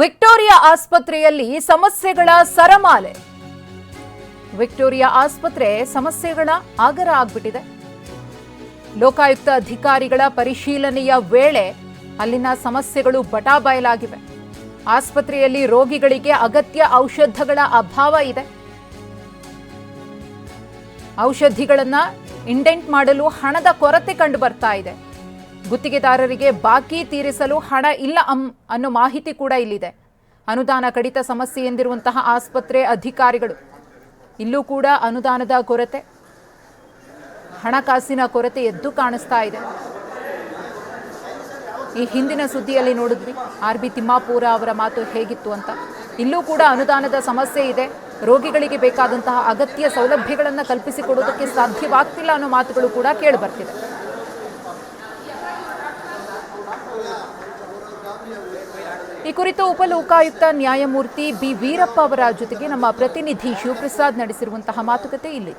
Victoria ಆಸ್ಪತ್ರೆಯಲ್ಲಿ ಸಮಸ್ಯೆಗಳ ಸರಮಾಲೆ. Victoria ಆಸ್ಪತ್ರೆ ಸಮಸ್ಯೆಗಳ ಆಗರ ಆಗ್ಬಿಟ್ಟಿದೆ. ಲೋಕಾಯುಕ್ತ ಅಧಿಕಾರಿಗಳ ಪರಿಶೀಲನೆಯ ವೇಳೆ ಅಲ್ಲಿನ ಸಮಸ್ಯೆಗಳು ಬಟಾಬಯಲಾಗಿವೆ. ಆಸ್ಪತ್ರೆಯಲ್ಲಿ ರೋಗಿಗಳಿಗೆ ಅಗತ್ಯ ಔಷಧಗಳ ಅಭಾವ ಇದೆ. ಔಷಧಿಗಳನ್ನ ಇಂಡೆಂಟ್ ಮಾಡಲು ಹಣದ ಕೊರತೆ ಕಂಡು ಬರ್ತಾ ಇದೆ. ಗುತ್ತಿಗೆದಾರರಿಗೆ ಬಾಕಿ ತೀರಿಸಲು ಹಣ ಇಲ್ಲ ಅನ್ನೋ ಮಾಹಿತಿ ಕೂಡ ಇಲ್ಲಿದೆ. ಅನುದಾನ ಕಡಿತ ಸಮಸ್ಯೆ ಎಂದಿರುವಂತಹ ಆಸ್ಪತ್ರೆ ಅಧಿಕಾರಿಗಳು, ಇಲ್ಲೂ ಕೂಡ ಅನುದಾನದ ಕೊರತೆ ಹಣಕಾಸಿನ ಕೊರತೆ ಎದ್ದು ಕಾಣಿಸ್ತಾ ಇದೆ. ಈ ಹಿಂದಿನ ಸುದ್ದಿಯಲ್ಲಿ ನೋಡಿದ್ವಿ, ಆರ್ ಬಿ ತಿಮ್ಮಾಪೂರ ಅವರ ಮಾತು ಹೇಗಿತ್ತು ಅಂತ. ಇಲ್ಲೂ ಕೂಡ ಅನುದಾನದ ಸಮಸ್ಯೆ ಇದೆ, ರೋಗಿಗಳಿಗೆ ಬೇಕಾದಂತಹ ಅಗತ್ಯ ಸೌಲಭ್ಯಗಳನ್ನು ಕಲ್ಪಿಸಿಕೊಡೋದಕ್ಕೆ ಸಾಧ್ಯವಾಗ್ತಿಲ್ಲ ಅನ್ನೋ ಮಾತುಗಳು ಕೂಡ ಕೇಳಿ ಈ ಕುರಿತು ಉಪಲೋಕಾಯುಕ್ತ ನ್ಯಾಯಮೂರ್ತಿ ಬಿ. ವೀರಪ್ಪ ಅವರ ಜೊತೆಗೆ ನಮ್ಮ ಪ್ರತಿನಿಧಿ ಶಿವಪ್ರಸಾದ್ ನಡೆಸಿರುವಂತಹ ಮಾತುಕತೆ ಇಲ್ಲಿ.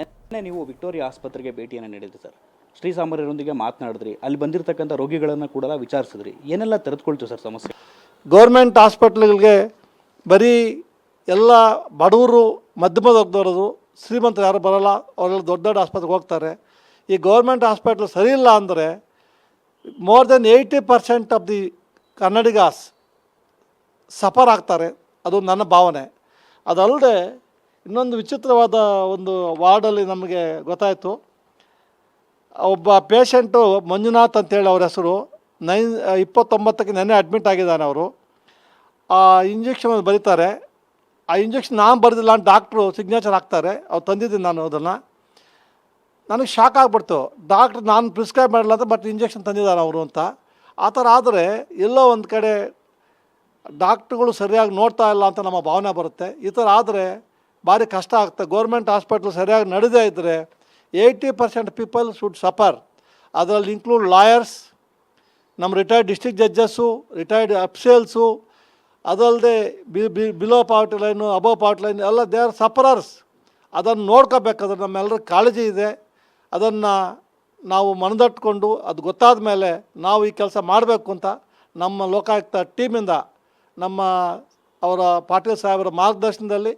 ನಿನ್ನೆ ನೀವು ವಿಕ್ಟೋರಿಯಾ ಆಸ್ಪತ್ರೆಗೆ ಭೇಟಿಯನ್ನು ನೀಡಿದ್ರಿ ಸರ್. ಶ್ರೀ ಸಾಮರ್ಯರೊಂದಿಗೆ ಮಾತನಾಡಿದ್ರಿ. ಅಲ್ಲಿ ಬಂದಿರತಕ್ಕಂಥ ರೋಗಿಗಳನ್ನು ಕೂಡ ವಿಚಾರಿಸಿದ್ರಿ. ಏನೆಲ್ಲ ತೆರೆದುಕೊಳ್ತು ಸರ್ ಸಮಸ್ಯೆ? ಗೌರ್ಮೆಂಟ್ ಹಾಸ್ಪಿಟ್ಲ್ಗಳಿಗೆ ಬರೀ ಎಲ್ಲ ಬಡವರು ಮಧ್ಯಮ ವರ್ಗದವರು ಶ್ರೀಮಂತರು ಯಾರು ಬರಲ್ಲ ಅವರೆಲ್ಲ ದೊಡ್ಡ ದೊಡ್ಡ ಆಸ್ಪತ್ರೆಗೆ ಹೋಗ್ತಾರೆ. ಈ ಗೌರ್ಮೆಂಟ್ ಹಾಸ್ಪಿಟ್ಲ್ ಸರಿ ಇಲ್ಲ ಅಂದರೆ more than eighty percent of the Kannadigas suffer ಆಗ್ತಾರೆ, ಅದು ನನ್ನ ಭಾವನೆ. ಅದಲ್ಲದೆ ಇನ್ನೊಂದು ವಿಚಿತ್ರವಾದ ಒಂದು ವಾರ್ಡಲ್ಲಿ ನಮಗೆ ಗೊತ್ತಾಯಿತು. ಒಬ್ಬ ಪೇಷಂಟು ಮಂಜುನಾಥ್ ಅಂತೇಳಿ ಅವ್ರ ಹೆಸರು, ನೈನ್, ಇಪ್ಪತ್ತೊಂಬತ್ತಕ್ಕೆ ನೆನ್ನೆ ಅಡ್ಮಿಟ್ ಆಗಿದ್ದಾನೆ ಅವರು. ಆ ಇಂಜೆಕ್ಷನ್ ಬರೀತಾರೆ. ಆ ಇಂಜೆಕ್ಷನ್ ನಾನು ಬರೆದಿಲ್ಲ ಅಂತ ಡಾಕ್ಟ್ರು ಸಿಗ್ನೇಚರ್ ಹಾಕ್ತಾರೆ, ಅವ್ರು ತಂದಿದ್ದೀನಿ ನಾನು ಅದನ್ನು. ನನಗೆ ಶಾಕ್ ಆಗ್ಬಿಡ್ತು. ಡಾಕ್ಟ್ರ್, ನಾನು ಪ್ರಿಸ್ಕ್ರೈಬ್ ಮಾಡಿಲ್ಲ ಅಂತ, ಬಟ್ ಇಂಜೆಕ್ಷನ್ ತಂದಿದ್ದಾರೆ ಅವರು ಅಂತ. ಆ ಥರ ಆದರೆ ಎಲ್ಲೋ ಒಂದು ಕಡೆ ಡಾಕ್ಟ್ರುಗಳು ಸರಿಯಾಗಿ ನೋಡ್ತಾ ಇಲ್ಲ ಅಂತ ನಮ್ಮ ಭಾವನೆ ಬರುತ್ತೆ. ಈ ಥರ ಆದರೆ ಭಾರಿ ಕಷ್ಟ ಆಗುತ್ತೆ ಗೌರ್ಮೆಂಟ್ ಹಾಸ್ಪಿಟ್ಲ್ ಸರಿಯಾಗಿ ನಡೆದೇ ಇದ್ದರೆ eighty percent people should suffer. ಅದರಲ್ಲಿ ಇನ್ಕ್ಲೂಡ್ ಲಾಯರ್ಸ್ ನಮ್ಮ retired district judges retired officials ಅದಲ್ಲದೆ B B below poverty line above poverty line ಎಲ್ಲ ದೇ ಆರ್ ಸಫರರ್ಸ್ ಅದನ್ನು ನೋಡ್ಕೋಬೇಕಾದ್ರೆ ನಮ್ಮೆಲ್ಲರ ಕಾಳಜಿ ಇದೆ. ಅದನ್ನು ನಾವು ಮನದಟ್ಕೊಂಡು ಅದು ಗೊತ್ತಾದ ಮೇಲೆ ನಾವು ಈ ಕೆಲಸ ಮಾಡಬೇಕು ಅಂತ ನಮ್ಮ ಲೋಕಾಯುಕ್ತ ಟೀಮಿಂದ ನಮ್ಮ ಅವರ ಪಾಟೀಲ್ ಸಾಹೇಬರ ಮಾರ್ಗದರ್ಶನದಲ್ಲಿ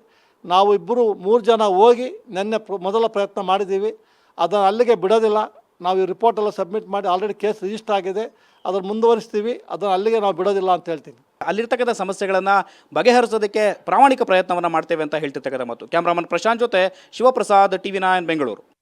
ನಾವು ಇಬ್ಬರು ಮೂರು ಜನ ಹೋಗಿ ನಿನ್ನೆ ಮೊದಲ ಪ್ರಯತ್ನ ಮಾಡಿದ್ದೀವಿ. ಅದನ್ನು ಅಲ್ಲಿಗೆ ಬಿಡೋದಿಲ್ಲ. ನಾವು ಈ ರಿಪೋರ್ಟ್ ಎಲ್ಲ ಸಬ್ಮಿಟ್ ಮಾಡಿ ಆಲ್ರೆಡಿ ಕೇಸ್ ರಿಜಿಸ್ಟರ್ ಆಗಿದೆ. ಅದನ್ನು ಮುಂದುವರಿಸ್ತೀವಿ. ಅದನ್ನು ಅಲ್ಲಿಗೆ ನಾವು ಬಿಡೋದಿಲ್ಲ ಅಂತ ಹೇಳ್ತೀನಿ. ಅಲ್ಲಿರ್ತಕ್ಕಂಥ ಸಮಸ್ಯೆಗಳನ್ನು ಬಗೆಹರಿಸೋದಕ್ಕೆ ಪ್ರಾಮಾಣಿಕ ಪ್ರಯತ್ನವನ್ನು ಮಾಡ್ತೇವೆ ಅಂತ ಹೇಳ್ತಿರ್ತಕ್ಕಂಥ ಮತ್ತು ಕ್ಯಾಮ್ರಾಮನ್ ಪ್ರಶಾಂತ್ ಜೊತೆ Shivaprasad T V nine Bengaluru.